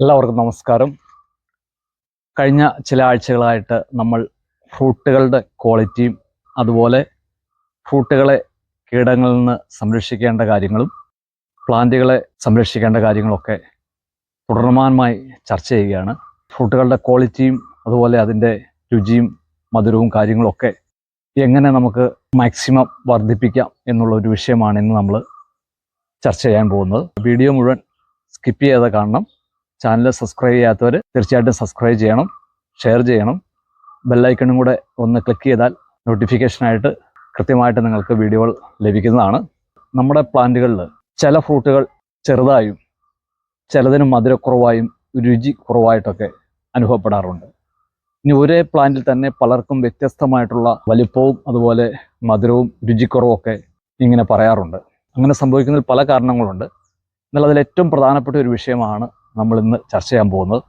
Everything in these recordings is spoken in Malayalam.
എല്ലാവർക്കും നമസ്കാരം. കഴിഞ്ഞ ചില ആഴ്ചകളായിട്ട് നമ്മൾ ഫ്രൂട്ടുകളുടെ ക്വാളിറ്റിയും അതുപോലെ ഫ്രൂട്ടുകളെ കീടങ്ങളിൽ നിന്ന് സംരക്ഷിക്കേണ്ട കാര്യങ്ങളും പ്ലാന്റുകളെ സംരക്ഷിക്കേണ്ട കാര്യങ്ങളൊക്കെ തുടർമാനമായി ചർച്ച ചെയ്യുകയാണ്. ഫ്രൂട്ടുകളുടെ ക്വാളിറ്റിയും അതുപോലെ അതിന്റെ രുചിയും മധുരവും കാര്യങ്ങളൊക്കെ എങ്ങനെ നമുക്ക് മാക്സിമം വർദ്ധിപ്പിക്കാം എന്നുള്ള ഒരു വിഷയമാണ് ഇന്ന് നമ്മൾ ചർച്ച ചെയ്യാൻ പോകുന്നത്. വീഡിയോ മുഴുവൻ സ്കിപ്പ് ചെയ്യാതെ കാണണം. ചാനൽ സബ്സ്ക്രൈബ് ചെയ്യാത്തവർ തീർച്ചയായിട്ടും സബ്സ്ക്രൈബ് ചെയ്യണം ഷെയർ ചെയ്യണം. ബെല്ലൈക്കണും കൂടെ ഒന്ന് ക്ലിക്ക് ചെയ്താൽ നോട്ടിഫിക്കേഷനായിട്ട് കൃത്യമായിട്ട് നിങ്ങൾക്ക് വീഡിയോകൾ ലഭിക്കുന്നതാണ്. നമ്മുടെ പ്ലാന്റുകളിൽ ചില ഫ്രൂട്ടുകൾ ചെറുതായും ചിലതിന് മധുരക്കുറവായും രുചി കുറവായിട്ടൊക്കെ അനുഭവപ്പെടാറുണ്ട്. ഇനി ഒരേ പ്ലാന്റിൽ തന്നെ പലർക്കും വ്യത്യസ്തമായിട്ടുള്ള വലിപ്പവും അതുപോലെ മധുരവും രുചിക്കുറവും ഒക്കെ ഇങ്ങനെ പറയാറുണ്ട്. അങ്ങനെ സംഭവിക്കുന്നതിൽ പല കാരണങ്ങളുണ്ട്. എന്നാൽ അതിൽ ഏറ്റവും പ്രധാനപ്പെട്ട ഒരു വിഷയമാണ് നമ്മൾ ഇന്ന് ചർച്ച ചെയ്യാൻ പോകുന്നത്.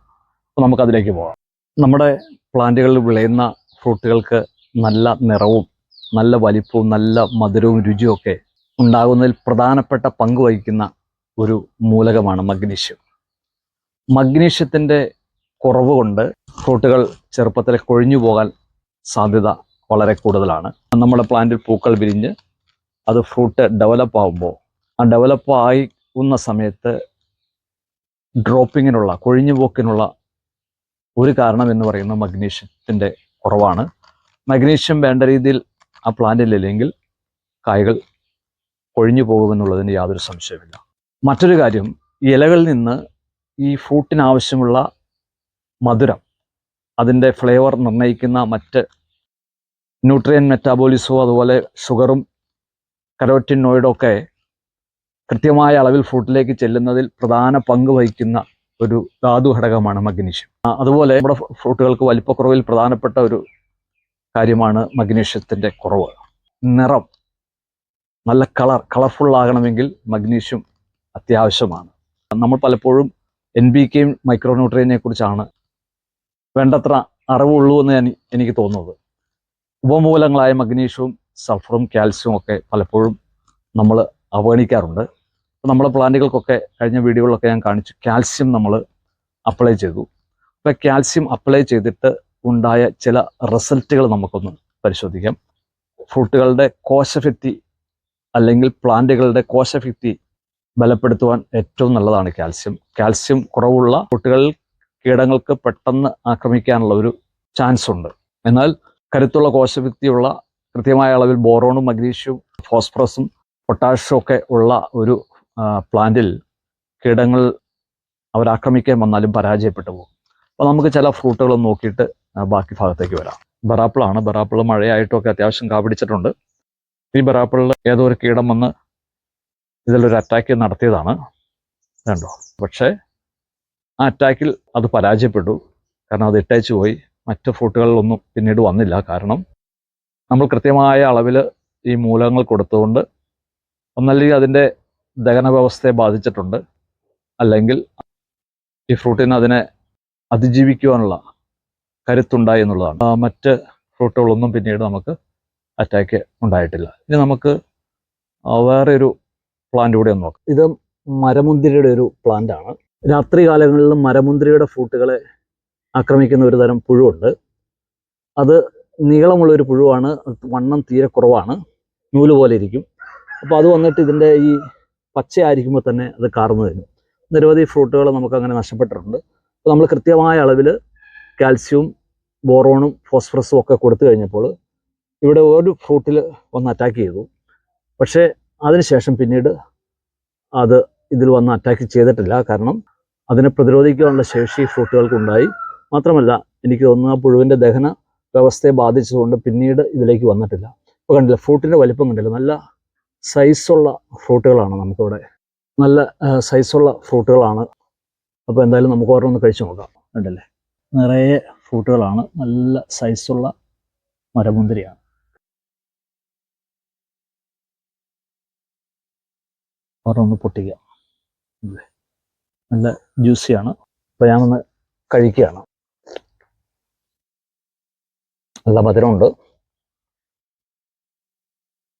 അപ്പോൾ നമുക്കതിലേക്ക് പോകാം. നമ്മുടെ പ്ലാന്റുകളിൽ വിളയുന്ന ഫ്രൂട്ടുകൾക്ക് നല്ല നിറവും നല്ല വലിപ്പവും നല്ല മധുരവും രുചിയും ഒക്കെ ഉണ്ടാകുന്നതിൽ പ്രധാനപ്പെട്ട പങ്ക് വഹിക്കുന്ന ഒരു മൂലകമാണ് മഗ്നീഷ്യം. മഗ്നീഷ്യത്തിന്റെ കുറവ് കൊണ്ട് ഫ്രൂട്ടുകൾ ചെറുപ്പത്തിൽ കൊഴിഞ്ഞു പോകാൻ സാധ്യത വളരെ കൂടുതലാണ്. നമ്മുടെ പ്ലാന്റിൽ പൂക്കൾ വിരിഞ്ഞ് അത് ഫ്രൂട്ട് ഡെവലപ്പ് ആകുമ്പോൾ ആ ഡെവലപ്പ് ആയിക്കുന്ന സമയത്ത് ഡ്രോപ്പിങ്ങിനുള്ള കൊഴിഞ്ഞുപോക്കിനുള്ള ഒരു കാരണം എന്ന് പറയുന്നത് മഗ്നീഷ്യത്തിന്റെ കുറവാണ്. മഗ്നീഷ്യം വേണ്ട രീതിയിൽ ആ പ്ലാന്റിലില്ലെങ്കിൽ കായകൾ കൊഴിഞ്ഞു പോകുമെന്നുള്ളതിന് യാതൊരു സംശയമില്ല മറ്റൊരു കാര്യം ഇലകളിൽ നിന്ന് ഈ ഫ്രൂട്ടിനാവശ്യമുള്ള മധുരം അതിന്റെ ഫ്ലേവർ നിർണയിക്കുന്ന മറ്റ് ന്യൂട്രിയൻ മെറ്റാബോളിസവും അതുപോലെ ഷുഗറും കരോറ്റിനോയിഡും ഒക്കെ കൃത്യമായ അളവിൽ ഫ്രൂട്ടിലേക്ക് ചെല്ലുന്നതിൽ പ്രധാന പങ്ക് വഹിക്കുന്ന ഒരു ധാതു ഘടകമാണ് മഗ്നീഷ്യം. അതുപോലെ നമ്മുടെ ഫ്രൂ- ഫ്രൂട്ടുകൾക്ക് വലിപ്പക്കുറവിൽ പ്രധാനപ്പെട്ട ഒരു കാര്യമാണ് മഗ്നീഷ്യത്തിന്റെ കുറവ്. നിറം നല്ല കളർ കളർഫുൾ ആകണമെങ്കിൽ മഗ്നീഷ്യം അത്യാവശ്യമാണ്. നമ്മൾ പലപ്പോഴും എൻ ബി കെയും മൈക്രോന്യൂട്രിയനെ കുറിച്ചാണ് വേണ്ടത്ര അറിവുള്ളൂ എന്ന് എനിക്ക് തോന്നുന്നത്. ഉപമൂലങ്ങളായ മഗ്നീഷ്യവും സൾഫറും കാൽസ്യവും ഒക്കെ പലപ്പോഴും നമ്മൾ അവഗണിക്കാറുണ്ട്. അപ്പോൾ പ്ലാന്റുകൾക്കൊക്കെ കഴിഞ്ഞ വീഡിയോകളിലൊക്കെ ഞാൻ കാണിച്ചു. കാൽസ്യം നമ്മൾ അപ്ലൈ ചെയ്തു. അപ്പോൾ കാൽസ്യം അപ്ലൈ ചെയ്തിട്ട് ഉണ്ടായ ചില റിസൾട്ടുകൾ നമുക്കൊന്ന് പരിശോധിക്കാം. ഫ്രൂട്ടുകളുടെ കോശഭിത്തി അല്ലെങ്കിൽ പ്ലാന്റുകളുടെ കോശഭിത്തി ബലപ്പെടുത്തുവാൻ ഏറ്റവും നല്ലതാണ് കാൽസ്യം. കാൽസ്യം കുറവുള്ള ഫ്രൂട്ടുകളിൽ കീടങ്ങൾക്ക് പെട്ടെന്ന് ആക്രമിക്കാനുള്ള ഒരു ചാൻസ് ഉണ്ട്. എന്നാൽ കരുത്തുള്ള കോശഭിത്തിയുള്ള കൃത്യമായ അളവിൽ ബോറോണും മഗ്നീഷ്യവും ഫോസ്ഫറസും പൊട്ടാഷ്യം ഒക്കെ ഉള്ള ഒരു പ്ലാന്റിൽ കീടങ്ങൾ അവരാക്രമിക്കാൻ വന്നാലും പരാജയപ്പെട്ടു പോകും. അപ്പോൾ നമുക്ക് ചില ഫ്രൂട്ടുകൾ നോക്കിയിട്ട് ബാക്കി ഭാഗത്തേക്ക് വരാം. ബറാപ്പിളാണ്. ബറാപ്പിൾ മഴയായിട്ടൊക്കെ അത്യാവശ്യം കാപിടിച്ചിട്ടുണ്ട്. ഈ ബറാപ്പിളിൽ ഏതോ ഒരു കീടം വന്ന് ഇതിലൊരു അറ്റാക്ക് നടത്തിയതാണ്. കണ്ടോ? പക്ഷേ ആ അറ്റാക്കിൽ അത് പരാജയപ്പെട്ടു. കാരണം അത് ഇട്ടേച്ച് പോയി. മറ്റ് ഫ്രൂട്ടുകളിലൊന്നും പിന്നീട് വന്നില്ല. കാരണം നമ്മൾ കൃത്യമായ അളവിൽ ഈ മൂലങ്ങൾ കൊടുത്തുകൊണ്ട് ഒന്നല്ലെങ്കിൽ അതിന്റെ ദഹന വ്യവസ്ഥയെ ബാധിച്ചിട്ടുണ്ട്. അല്ലെങ്കിൽ ഈ ഫ്രൂട്ടിന് അതിനെ അതിജീവിക്കുവാനുള്ള കരുത്തുണ്ടായി എന്നുള്ളതാണ്. മറ്റ് ഫ്രൂട്ടുകളൊന്നും പിന്നീട് നമുക്ക് അറ്റാക്ക് ഉണ്ടായിട്ടില്ല. ഇനി നമുക്ക് വേറെ ഒരു പ്ലാന്റ് കൂടെ ഒന്ന് നോക്കാം. ഇത് മരമുന്തിരിയുടെ ഒരു പ്ലാന്റ് ആണ്. രാത്രി കാലങ്ങളിൽ മരമുന്തിരിയുടെ ഫ്രൂട്ടുകളെ ആക്രമിക്കുന്ന ഒരു തരം പുഴുവുണ്ട്. അത് നീളമുള്ള ഒരു പുഴുവാണ്. വണ്ണം തീരെ കുറവാണ്. നൂൽ പോലെ ഇരിക്കും. അപ്പോൾ അത് വന്നിട്ട് ഇതിന്റെ ഈ പച്ചയായിരിക്കുമ്പോൾ തന്നെ അത് കാർന്നു തരും നിരവധി ഫ്രൂട്ടുകൾ നമുക്ക് അങ്ങനെ നഷ്ടപ്പെട്ടിട്ടുണ്ട്. അപ്പോൾ നമ്മൾ കൃത്യമായ അളവിൽ കാൽസ്യവും ബോറോണും ഫോസ്ഫറസും ഒക്കെ കൊടുത്തു കഴിഞ്ഞപ്പോൾ ഇവിടെ ഒരു ഫ്രൂട്ടിൽ വന്ന് അറ്റാക്ക് ചെയ്തു. പക്ഷേ അതിനുശേഷം പിന്നീട് അത് ഇതിൽ വന്ന് അറ്റാക്ക് ചെയ്തിട്ടില്ല. കാരണം അതിനെ പ്രതിരോധിക്കാനുള്ള ശേഷി ഫ്രൂട്ടുകൾക്കുണ്ടായി. മാത്രമല്ല എനിക്ക് തോന്നുന്നു ആ പുഴുവിന്റെ ദഹന വ്യവസ്ഥയെ ബാധിച്ചതുകൊണ്ട് പിന്നീട് ഇതിലേക്ക് വന്നിട്ടില്ല. ഇപ്പോൾ കണ്ടില്ല ഫ്രൂട്ടിന്റെ വലിപ്പം കണ്ടില്ല നല്ല സൈസുള്ള ഫ്രൂട്ടുകളാണ് നമുക്കിവിടെ. നല്ല സൈസുള്ള ഫ്രൂട്ടുകളാണ്. അപ്പോൾ എന്തായാലും നമുക്ക് ഓരോന്ന് കഴിച്ചു നോക്കാം. ഉണ്ടല്ലേ നിറയെ ഫ്രൂട്ടുകളാണ്. നല്ല സൈസുള്ള മരമുന്തിരിയാണ്. ഓരോന്ന് പൊട്ടിക്കാം. അല്ലേ നല്ല ജ്യൂസിയാണ് അപ്പോൾ ഞാനൊന്ന് കഴിക്കുകയാണ്. നല്ല മധുരമുണ്ട്.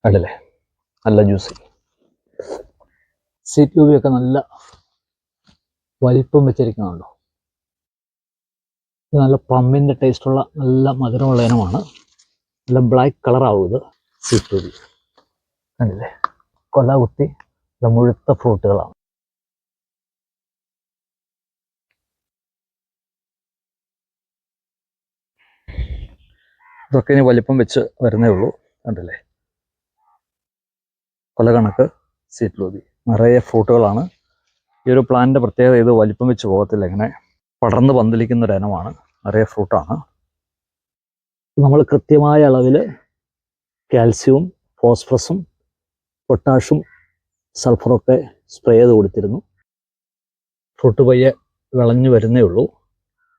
കണ്ടില്ലേ? നല്ല ജ്യൂസ്. സീറ്റ് ഒക്കെ നല്ല വലിപ്പം വെച്ചിരിക്കുന്നുണ്ടോ? ഇത് നല്ല പ്ലമ്മിന്റെ ടേസ്റ്റുള്ള നല്ല മധുരമുള്ള ഇനമാണ്. നല്ല ബ്ലാക്ക് കളറാവും ഇത് സീറ്റ് കണ്ടില്ലേ? കൊല കുത്തി നല്ല മുഴുത്ത ഫ്രൂട്ടുകളാണ് ഇതൊക്കെ ഇനി വലിപ്പം വെച്ച് വരുന്നേ ഉള്ളൂ. കണ്ടില്ലേ? കൊല കണക്ക് സീറ്റ് ലോബി. നിറയെ ഫ്രൂട്ടുകളാണ്. ഈ ഒരു പ്ലാന്റിന്റെ പ്രത്യേകത ഇത് വലിപ്പം വെച്ച് പോകത്തില്ല. ഇങ്ങനെ പടർന്ന് പന്തലിക്കുന്ന ഒരു ഇനമാണ്. നിറയെ ഫ്രൂട്ടാണ്. നമ്മൾ കൃത്യമായ അളവിൽ കാൽസ്യവും ഫോസ്ഫറസും പൊട്ടാഷും സൾഫറൊക്കെ സ്പ്രേ ചെയ്ത് കൊടുത്തിരുന്നു. ഫ്രൂട്ട് പയ്യെ വിളഞ്ഞു വരുന്നേ ഉള്ളൂ.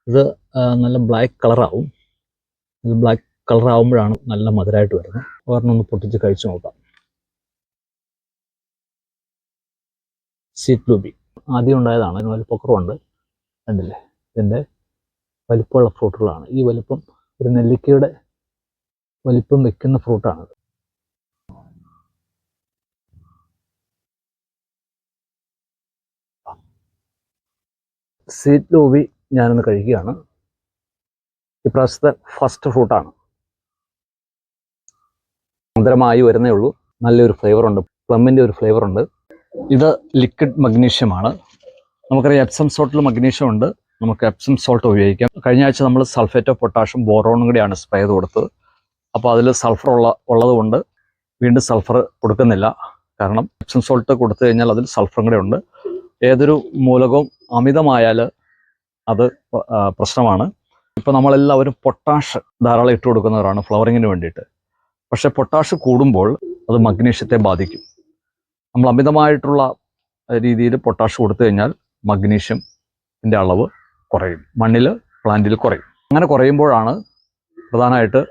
ഇത് നല്ല ബ്ലാക്ക് കളറാവും ഇത് ബ്ലാക്ക് കളറാവുമ്പോഴാണ് നല്ല മധുരമായിട്ട് വരുന്നത്. ഒരെണ്ണം ഒന്ന് പൊട്ടിച്ച് കഴിച്ചു നോക്കാം. സീറ്റ് ലൂബി ആദ്യം ഉണ്ടായതാണ്. അതിന് വലിപ്പക്കുറവുണ്ട്. കണ്ടില്ലേ? ഇതിന്റെ വലിപ്പമുള്ള ഫ്രൂട്ടുകളാണ്. ഈ വലിപ്പം ഒരു നെല്ലിക്കയുടെ വലിപ്പം വെക്കുന്ന ഫ്രൂട്ടാണ് സീറ്റ് ലൂബി ഞാനൊന്ന് കഴിക്കുകയാണ്. ഇപ്രാവശ്യത്തെ ഫസ്റ്റ് ഫ്രൂട്ടാണ്. മധുരമായി വരുന്നേ ഉള്ളൂ. നല്ലൊരു ഫ്ലേവർ ഉണ്ട് പ്ലമ്മിന്റെ ഒരു ഫ്ലേവർ ഉണ്ട് ഇത് ലിക്വിഡ് മഗ്നീഷ്യമാണ് നമുക്കറിയാം എപ്സം സോൾട്ടിൽ മഗ്നീഷ്യം ഉണ്ട്. നമുക്ക് എപ്സം സോൾട്ട് ഉപയോഗിക്കാം. കഴിഞ്ഞ ആഴ്ച നമ്മൾ സൾഫേറ്റ് ഓഫ് പൊട്ടാഷ്യം ബോറോണും കൂടിയാണ് സ്പ്രേ ചെയ്ത് കൊടുത്തത്. അപ്പോൾ അതിൽ സൾഫർ ഉള്ള ഉള്ളതുകൊണ്ട് വീണ്ടും സൾഫർ കൊടുക്കുന്നില്ല. കാരണം എപ്സം സോൾട്ട് കൊടുത്തു കഴിഞ്ഞാൽ അതിൽ സൾഫറും കൂടെ ഉണ്ട്. ഏതൊരു മൂലകവും അമിതമായാൽ അത് പ്രശ്നമാണ്. ഇപ്പോൾ നമ്മളെല്ലാവരും പൊട്ടാഷ് ധാരാളം ഇട്ട് കൊടുക്കുന്നവരാണ് ഫ്ലവറിങ്ങിന് വേണ്ടിയിട്ട്. പക്ഷേ പൊട്ടാഷ് കൂടുമ്പോൾ അത് മഗ്നീഷ്യത്തെ ബാധിക്കും. നമ്മൾ അമിതമായിട്ടുള്ള രീതിയിൽ പൊട്ടാഷ് കൊടുത്തു കഴിഞ്ഞാൽ മഗ്നീഷ്യത്തിന്റെ അളവ് കുറയും. മണ്ണിൽ പ്ലാന്റിൽ കുറയും. അങ്ങനെ കുറയുമ്പോഴാണ് പ്രധാനമായിട്ട്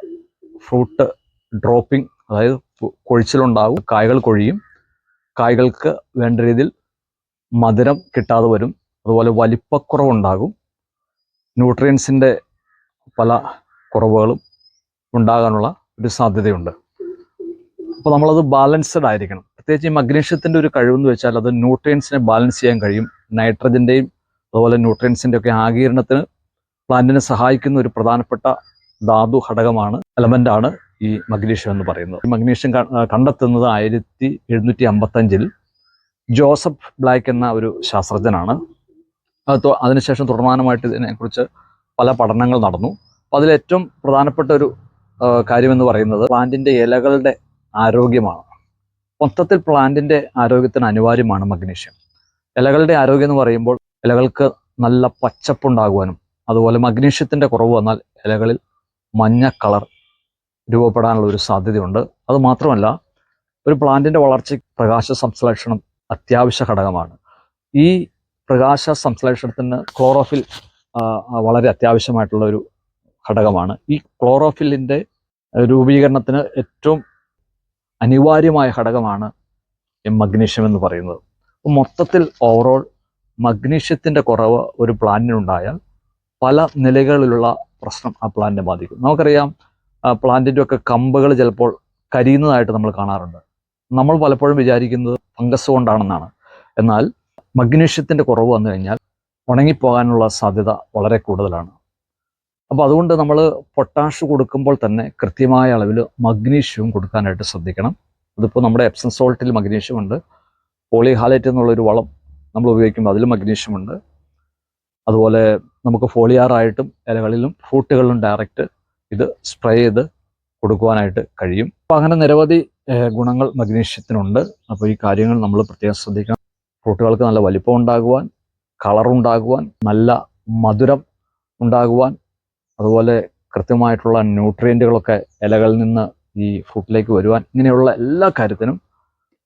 ഫ്രൂട്ട് ഡ്രോപ്പിംഗ് അതായത് കൊഴിച്ചിലുണ്ടാവും കായകൾ കൊഴിയും. കായകൾക്ക് വേണ്ട രീതിയിൽ മധുരം കിട്ടാതെ വരും. അതുപോലെ വലിപ്പക്കുറവുണ്ടാകും. ന്യൂട്രിയൻസിന്റെ പല കുറവുകളും ഉണ്ടാകാനുള്ള ഒരു സാധ്യതയുണ്ട്. അപ്പോൾ നമ്മളത് ബാലൻസ്ഡ് ആയിരിക്കണം. പ്രത്യേകിച്ച് ഈ മഗ്നീഷ്യത്തിന്റെ ഒരു കഴിവെന്ന് വെച്ചാൽ അത് ന്യൂട്രിയൻസിനെ ബാലൻസ് ചെയ്യാൻ കഴിയും. നൈട്രജന്റെയും അതുപോലെ ന്യൂട്രിയൻസിന്റെ ഒക്കെ ആകീരണത്തിന് പ്ലാന്റിനെ സഹായിക്കുന്ന ഒരു പ്രധാനപ്പെട്ട ധാതു ഘടകമാണ് എലമെന്റാണ് ഈ മഗ്നീഷ്യം എന്ന് പറയുന്നത്. മഗ്നീഷ്യം കണ്ടെത്തുന്നത് ആയിരത്തി എഴുന്നൂറ്റി അമ്പത്തഞ്ചിൽ ജോസഫ് ബ്ലാക്ക് എന്ന ഒരു ശാസ്ത്രജ്ഞനാണ്. അത് അതിനുശേഷം തുടർമാനമായിട്ട് ഇതിനെക്കുറിച്ച് പല പഠനങ്ങൾ നടന്നു. അപ്പോൾ അതിലേറ്റവും പ്രധാനപ്പെട്ട ഒരു കാര്യമെന്ന് പറയുന്നത് പ്ലാന്റിന്റെ ഇലകളുടെ ആരോഗ്യമാണ്. മൊത്തത്തിൽ പ്ലാന്റിന്റെ ആരോഗ്യത്തിന് അനിവാര്യമാണ് മഗ്നീഷ്യം. ഇലകളുടെ ആരോഗ്യം എന്ന് പറയുമ്പോൾ ഇലകൾക്ക് നല്ല പച്ചപ്പുണ്ടാകുവാനും അതുപോലെ മഗ്നീഷ്യത്തിന്റെ കുറവ് വന്നാൽ ഇലകളിൽ മഞ്ഞ കളർ രൂപപ്പെടാനുള്ള ഒരു സാധ്യതയുണ്ട്. അത് മാത്രമല്ല ഒരു പ്ലാന്റിന്റെ വളർച്ചയ്ക്ക് പ്രകാശ സംശ്ലേഷണം അത്യാവശ്യ ഘടകമാണ്. ഈ പ്രകാശ സംശ്ലേഷണത്തിന് ക്ലോറോഫിൽ വളരെ അത്യാവശ്യമായിട്ടുള്ള ഒരു ഘടകമാണ്. ഈ ക്ലോറോഫില്ലിന്റെ രൂപീകരണത്തിന് ഏറ്റവും അനിവാര്യമായ ഘടകമാണ് മഗ്നീഷ്യം എന്ന് പറയുന്നത്. മൊത്തത്തിൽ ഓവറോൾ മഗ്നീഷ്യത്തിന്റെ കുറവ് ഒരു പ്ലാന്റിനുണ്ടായാൽ പല നിലകളിലുള്ള പ്രശ്നം ആ പ്ലാന്റിനെ ബാധിക്കും. നമുക്കറിയാം പ്ലാന്റിന്റെ ഒക്കെ കമ്പുകൾ ചിലപ്പോൾ കരിയുന്നതായിട്ട് നമ്മൾ കാണാറുണ്ട്. നമ്മൾ പലപ്പോഴും വിചാരിക്കുന്നത് ഫംഗസ് കൊണ്ടാണെന്നാണ്. എന്നാൽ മഗ്നീഷ്യത്തിന്റെ കുറവ് വന്നു കഴിഞ്ഞാൽ ഉണങ്ങിപ്പോകാനുള്ള സാധ്യത വളരെ കൂടുതലാണ്. അപ്പോൾ അതുകൊണ്ട് നമ്മൾ പൊട്ടാഷ് കൊടുക്കുമ്പോൾ തന്നെ കൃത്യമായ അളവിൽ മഗ്നീഷ്യവും കൊടുക്കാനായിട്ട് ശ്രദ്ധിക്കണം. അതിപ്പോൾ നമ്മുടെ എപ്സം സോൾട്ടിൽ മഗ്നീഷ്യം ഉണ്ട് പോളിഹാലൈറ്റ് എന്നുള്ളൊരു വളം നമ്മൾ ഉപയോഗിക്കുമ്പോൾ അതിൽ മഗ്നീഷ്യം ഉണ്ട് അതുപോലെ നമുക്ക് ഫോളിയാറായിട്ടും ഇലകളിലും ഫ്രൂട്ടുകളിലും ഡയറക്റ്റ് ഇത് സ്പ്രേ ചെയ്ത് കൊടുക്കുവാനായിട്ട് കഴിയും. അപ്പോൾ അങ്ങനെ നിരവധി ഗുണങ്ങൾ മഗ്നീഷ്യത്തിനുണ്ട്. അപ്പോൾ ഈ കാര്യങ്ങൾ നമ്മൾ പ്രത്യേകം ശ്രദ്ധിക്കണം. ഫ്രൂട്ടുകൾക്ക് നല്ല വലിപ്പം ഉണ്ടാകുവാൻ കളറുണ്ടാകുവാൻ നല്ല മധുരം ഉണ്ടാകുവാൻ അതുപോലെ കൃത്യമായിട്ടുള്ള ന്യൂട്രിയന്റുകളൊക്കെ ഇലകളിൽ നിന്ന് ഈ ഫ്രൂട്ടിലേക്ക് വരുവാൻ ഇങ്ങനെയുള്ള എല്ലാ കാര്യത്തിനും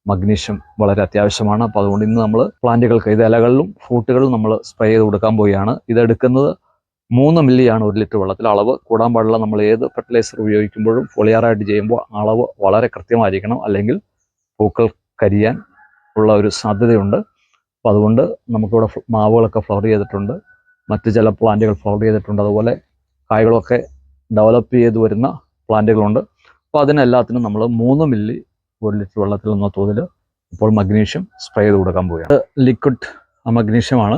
മഗ്നീഷ്യം വളരെ അത്യാവശ്യമാണ്. അപ്പോൾ അതുകൊണ്ട് ഇന്ന് നമ്മൾ പ്ലാന്റുകൾക്ക് ഇത് ഇലകളിലും ഫ്രൂട്ടുകളിലും നമ്മൾ സ്പ്രേ ചെയ്ത് കൊടുക്കാൻ പോവുകയാണ്. ഇതെടുക്കുന്നത് മൂന്ന് മില്ലിയാണ് ഒരു ലിറ്റർ വെള്ളത്തിൽ. അളവ് കൂടാൻ പാടില്ല. നമ്മൾ ഏത് ഫെർട്ടിലൈസർ ഉപയോഗിക്കുമ്പോഴും ഫൊളിയാറായിട്ട് ചെയ്യുമ്പോൾ അളവ് വളരെ കൃത്യമായിരിക്കണം. അല്ലെങ്കിൽ പൂക്കൾ കരിയാൻ ഉള്ള ഒരു സാധ്യതയുണ്ട്. അപ്പോൾ അതുകൊണ്ട് നമുക്കിവിടെ മാവുകളൊക്കെ ഫ്ലവർ ചെയ്തിട്ടുണ്ട്. മറ്റ് ചില പ്ലാന്റുകൾ ഫ്ലവർ ചെയ്തിട്ടുണ്ട്. അതുപോലെ കായ്കളൊക്കെ ഡെവലപ്പ് ചെയ്ത് വരുന്ന പ്ലാന്റുകളുണ്ട് അപ്പോൾ അതിനെല്ലാത്തിനും നമ്മൾ മൂന്ന് മില്ലി ഒരു ലിറ്റർ വെള്ളത്തിൽ എന്ന തോതിൽ ഇപ്പോൾ മഗ്നീഷ്യം സ്പ്രേ ചെയ്ത് കൊടുക്കാൻ പോവുകയാണ്. ലിക്വിഡ് മഗ്നീഷ്യമാണ്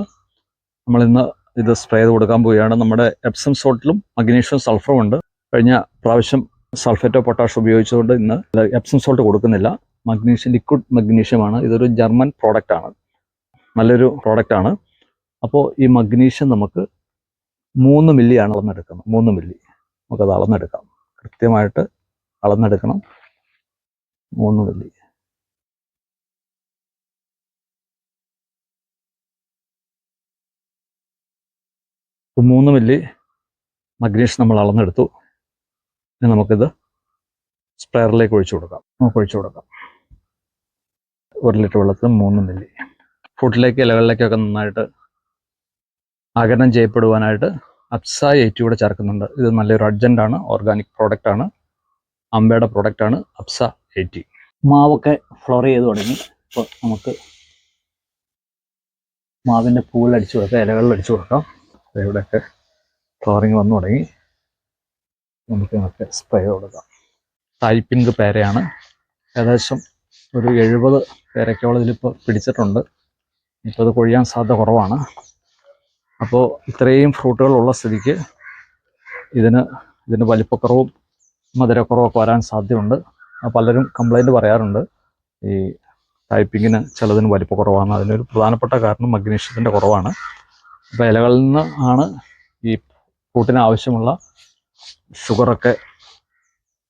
നമ്മളിന്ന് ഇത് സ്പ്രേ ചെയ്ത് കൊടുക്കാൻ പോവുകയാണ്. നമ്മുടെ എപ്സം സോൾട്ടിലും മഗ്നീഷ്യം സൾഫറും ഉണ്ട്. കഴിഞ്ഞ പ്രാവശ്യം സൾഫേറ്റോ പൊട്ടാഷ് ഉപയോഗിച്ചുകൊണ്ട് ഇന്ന് എപ്സം സോൾട്ട് കൊടുക്കുന്നില്ല. മഗ്നീഷ്യം ലിക്വിഡ് മഗ്നീഷ്യമാണ് ഇതൊരു ജർമ്മൻ പ്രോഡക്റ്റ് ആണ്. നല്ലൊരു പ്രോഡക്റ്റ് ആണ്. അപ്പോൾ ഈ മഗ്നീഷ്യം നമുക്ക് മൂന്ന് ആണ് അളന്നെടുക്കുന്നത്. മൂന്ന് മില്ലി. നമുക്കത് അളന്നെടുക്കാം. കൃത്യമായിട്ട് അളന്നെടുക്കണം. മൂന്ന് മില്ലി. മൂന്ന് മില്ലി മഗ്നീഷ്യം നമ്മൾ അളന്നെടുത്തു. ഇനി നമുക്കിത് സ്പ്രെയറിലേക്ക് ഒഴിച്ചു കൊടുക്കാം. നമുക്ക് ഒഴിച്ചു കൊടുക്കാം. ഒരു ലിറ്റർ വെള്ളത്തിൽ മൂന്ന് മില്ലി. ഫുഡിലേക്ക് ഇലകളിലേക്കൊക്കെ നന്നായിട്ട് ആഗിരണം ചെയ്യപ്പെടുവാനായിട്ട് അപ്സ എയ്റ്റി കൂടെ ചേർക്കുന്നുണ്ട്. ഇത് നല്ലൊരു അർജന്റാണ് ഓർഗാനിക് പ്രോഡക്റ്റ് ആണ് അമ്പയുടെ പ്രോഡക്റ്റ് ആണ് അപ്സ എയ്റ്റി മാവൊക്കെ ഫ്ലോർ ചെയ്ത് തുടങ്ങി. ഇപ്പോൾ നമുക്ക് മാവിന്റെ പൂവിൽ കൊടുക്കാം ഇലകളിൽ അടിച്ചു കൊടുക്കാം. ഇവിടെയൊക്കെ ഫ്ലോറിങ് വന്നു തുടങ്ങി. നമുക്ക് ഇതൊക്കെ സ്പ്രേ കൊടുക്കാം. തായ്പിങ്ക് പേരയാണ്. ഏകദേശം ഒരു എഴുപത് പേരക്കോളം ഇതിലിപ്പോൾ പിടിച്ചിട്ടുണ്ട്. ഇപ്പോൾ അത് കൊഴിയാൻ സാധ്യത കുറവാണ്. അപ്പോൾ ഇത്രയും ഫ്രൂട്ടുകൾ ഉള്ള സ്ഥിതിക്ക് ഇതിന് ഇതിന് വലിപ്പക്കുറവും മധുരക്കുറവും ഒക്കെ വരാൻ സാധ്യതയുണ്ട്. പലരും കംപ്ലൈന്റ് പറയാറുണ്ട്. ഈ ടൈപ്പിങ്ങിന് ചിലതിന് വലിപ്പക്കുറവാണ്. അതിനൊരു പ്രധാനപ്പെട്ട കാരണം മഗ്നീഷ്യത്തിന്റെ കുറവാണ്. അപ്പോൾ ഇലകളിൽ നിന്ന് ആണ് ഈ ഫ്രൂട്ടിന് ആവശ്യമുള്ള ഷുഗറൊക്കെ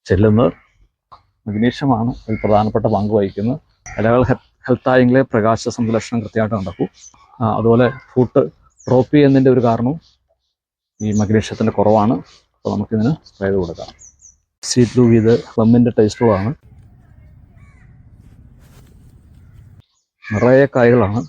ചെല്ലുന്നത്. മഗ്നീഷ്യമാണ് ഒരു പ്രധാനപ്പെട്ട പങ്ക് വഹിക്കുന്നത്. ഇലകൾ ഹെൽത്തായെങ്കിലേ പ്രകാശ സംരക്ഷണം കൃത്യമായിട്ട് നടക്കൂ. അതുപോലെ ഫ്രൂട്ട് ഡ്രോപ്പ് ചെയ്യുന്നതിന്റെ ഒരു കാരണവും ഈ മഗ്നീഷ്യത്തിന്റെ കുറവാണ്. അപ്പോൾ നമുക്കിതിന് സ്പ്രേ കൊടുക്കാം. സീറ്റ് ലൂവ് ഇത് പ്ലമ്മിന്റെ ടേസ്റ്റുള്ളതാണ് നിറയെ കായകളാണ്.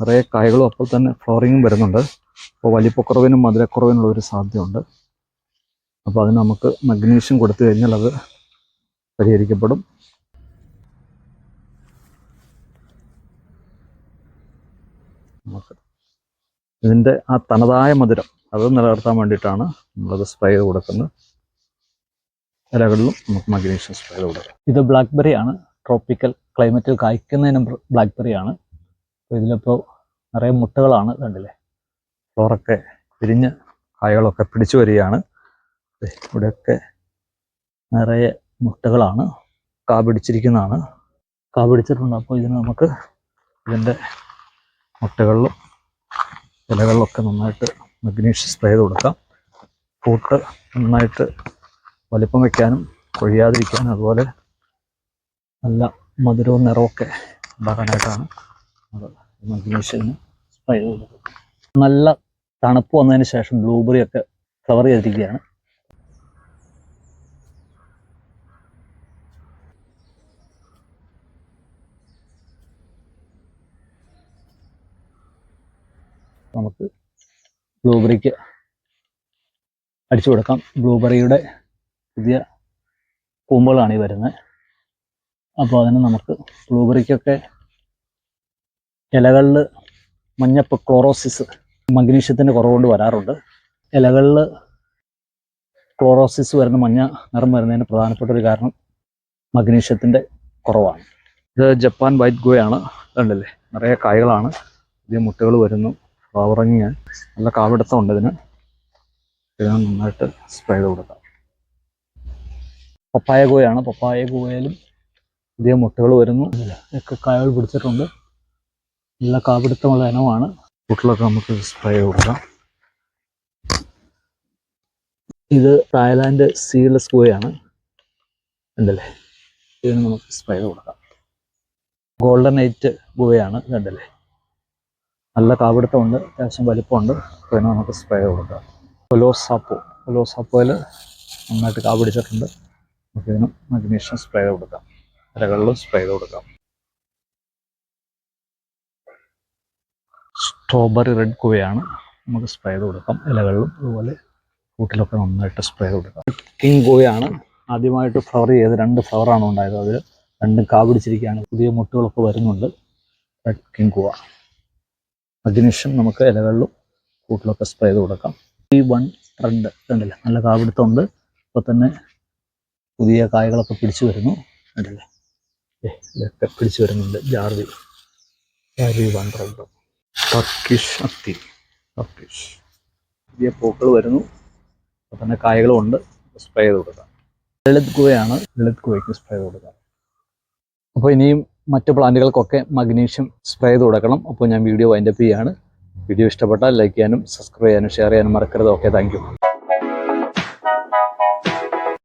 നിറയെ കായകളും അപ്പോൾ തന്നെ ഫ്ലോറിങ്ങും വരുന്നുണ്ട്. അപ്പോൾ വലിപ്പക്കുറവിനും മധുരക്കുറവിനുള്ള ഒരു സാധ്യതയുണ്ട്. അപ്പോൾ അതിന് നമുക്ക് മഗ്നീഷ്യം കൊടുത്തു കഴിഞ്ഞാൽ അത് പരിഹരിക്കപ്പെടും. നമുക്ക് ഇതിന്റെ ആ തനതായ മധുരം അത് നിലനിർത്താൻ വേണ്ടിയിട്ടാണ് നമ്മളത് സ്പ്രേ ചെയ്ത് കൊടുക്കുന്നത്. ഇലകളിലും നമുക്ക് മഗ്നീഷ്യം സ്പ്രേ ചെയ്ത് കൊടുക്കാം. ഇത് ബ്ലാക്ക്ബെറി ആണ്. ട്രോപ്പിക്കൽ ക്ലൈമറ്റിൽ കായ്ക്കുന്നതിനും ബ്ലാക്ക്ബെറി ആണ്. ഇതിലിപ്പോൾ നിറയെ മുട്ടകളാണ് കണ്ടില്ലേ? ഫ്ലോറൊക്കെ പിരിഞ്ഞ് കായകളൊക്കെ പിടിച്ചു വരികയാണ്. ഇവിടെയൊക്കെ നിറയെ മുട്ടകളാണ്. കാ പിടിച്ചിരിക്കുന്നതാണ്. കാ പിടിച്ചിട്ടുണ്ട്. അപ്പോൾ ഇതിന് നമുക്ക് ഇതിന്റെ മുട്ടകളിലും ഇലകളിലൊക്കെ നന്നായിട്ട് മഗ്നീഷ്യം സ്പ്രേ ചെയ്ത് കൊടുക്കാം. പൂട്ട് നന്നായിട്ട് വലിപ്പം വയ്ക്കാനും കൊഴിയാതിരിക്കാനും അതുപോലെ നല്ല മധുരവും നിറമൊക്കെ ഉണ്ടാക്കാനായിട്ടാണ് അത് മഗ്നീഷ്യം സ്പ്രേ ചെയ്ത് കൊടുക്കുന്നത്. നല്ല തണുപ്പ് വന്നതിന് ശേഷം ബ്ലൂബെറി ഒക്കെ കവർ ചെയ്തിരിക്കുകയാണ്. നമുക്ക് ബ്ലൂബെറിക്ക് അടിച്ചു കൊടുക്കാം. ബ്ലൂബെറിയുടെ പുതിയ കൂമ്പുകളാണ് ഈ വരുന്നത്. അപ്പോൾ അതിന് നമുക്ക് ബ്ലൂബെറിക്കൊക്കെ ഇലകളിൽ മഞ്ഞപ്പ് ക്ലോറോസിസ് മഗ്നീഷ്യത്തിന്റെ കുറവുകൊണ്ട് വരാറുണ്ട്. ഇലകളിൽ ക്ലോറോസിസ് വരുന്ന മഞ്ഞ നിറം വരുന്നതിന് പ്രധാനപ്പെട്ട ഒരു കാരണം മഗ്നീഷ്യത്തിന്റെ കുറവാണ്. ഇത് ജപ്പാൻ വൈറ്റ് ഗോയാണ് കണ്ടില്ലേ? നിറയെ കായകളാണ്. പുതിയ മുട്ടകൾ വരുന്നു. ഫ്ലവറിങ് നല്ല കാവിടത്തമുണ്ട് ഇതിന് ഇതിനെ നന്നായിട്ട് സ്പ്രേ ചെയ്ത് കൊടുക്കാം. പപ്പായ കൂയാണ്. പപ്പായ കൂവയിലും പുതിയ മുട്ടകൾ വരുന്നു. ഒക്കെ കായകൾ പിടിച്ചിട്ടുണ്ട്. നല്ല കാപിടുത്തമുള്ള ഇനമാണ്. കൂട്ടിലൊക്കെ നമുക്ക് സ്പ്രേ ചെയ്ത് കൊടുക്കാം. ഇത് തായ്ലാൻഡ് സീഡ്ലെസ് കൂവയാണ് ഉണ്ടല്ലേ ഇതിന് നമുക്ക് സ്പ്രേ ചെയ്ത് കൊടുക്കാം. ഗോൾഡൻ നൈറ്റ് കൂവയാണ് ഇതുണ്ടല്ലേ നല്ല കാപിടുത്തമുണ്ട് അത്യാവശ്യം വലിപ്പമുണ്ട്. അപ്പോൾ അതിന് നമുക്ക് സ്പ്രേ കൊടുക്കാം. ഒലോസാപ്പോ ഒലോസാപ്പോയിൽ നന്നായിട്ട് കാപിടിച്ചിട്ടുണ്ട്. നമുക്ക് ഇതിനും മഗ്നീഷ്യം സ്പ്രേ കൊടുക്കാം. ഇലകളിലും സ്പ്രേ കൊടുക്കാം. സ്ട്രോബെറി റെഡ് കുവയാണ് നമുക്ക് സ്പ്രേ കൊടുക്കാം. ഇലകളിലും അതുപോലെ കൂട്ടിലൊക്കെ നന്നായിട്ട് സ്പ്രേ കൊടുക്കാം. കിങ് കുവയാണ്. ആദ്യമായിട്ട് ഫ്ലവർ ചെയ്ത് രണ്ട് ഫ്ലവറാണ് ഉണ്ടായത്. അതിൽ രണ്ടും കാപിടിച്ചിരിക്കുകയാണ്. പുതിയ മുട്ടുകളൊക്കെ വരുന്നുണ്ട്. Red king കുവ. മഗ്നീഷ്യം നമുക്ക് ഇലകളിലും കൂട്ടിലൊക്കെ സ്പ്രേ ചെയ്ത് കൊടുക്കാം. ഈ വൺ റെഡ് കണ്ടില്ലേ? നല്ല കാവിടുത്തുണ്ട്. ഇപ്പോൾ തന്നെ പുതിയ കായകളൊക്കെ പിടിച്ചു വരുന്നു. കണ്ടില്ലേ? ഇതൊക്കെ പിടിച്ചു വരുന്നുണ്ട്. ജാർവി. ജാർവി വൺ വണ്ടറുണ്ട് ടർക്കിഷ് അത്തി. ടർക്കിഷ് പുതിയ പൂക്കൾ വരുന്നു. അപ്പോൾ തന്നെ കായകളും ഉണ്ട്. സ്പ്രേ ചെയ്ത് കൊടുക്കാം. ലളിത് കുവയാണ്. ലളിത് കുവയ്ക്ക് സ്പ്രേ ചെയ്ത് കൊടുക്കാം. അപ്പോൾ ഇനിയും മറ്റ് പ്ലാന്റുകൾക്കൊക്കെ മഗ്നീഷ്യം സ്പ്രേ ചെയ്ത് കൊടുക്കണം. അപ്പോൾ ഞാൻ വീഡിയോ വൈൻഡപ്പ് ചെയ്യാണ്. വീഡിയോ ഇഷ്ടപ്പെട്ടാൽ ലൈക്ക് ചെയ്യാനും സബ്സ്ക്രൈബ് ചെയ്യാനും ഷെയർ ചെയ്യാനും മറക്കരുത്. Okay thank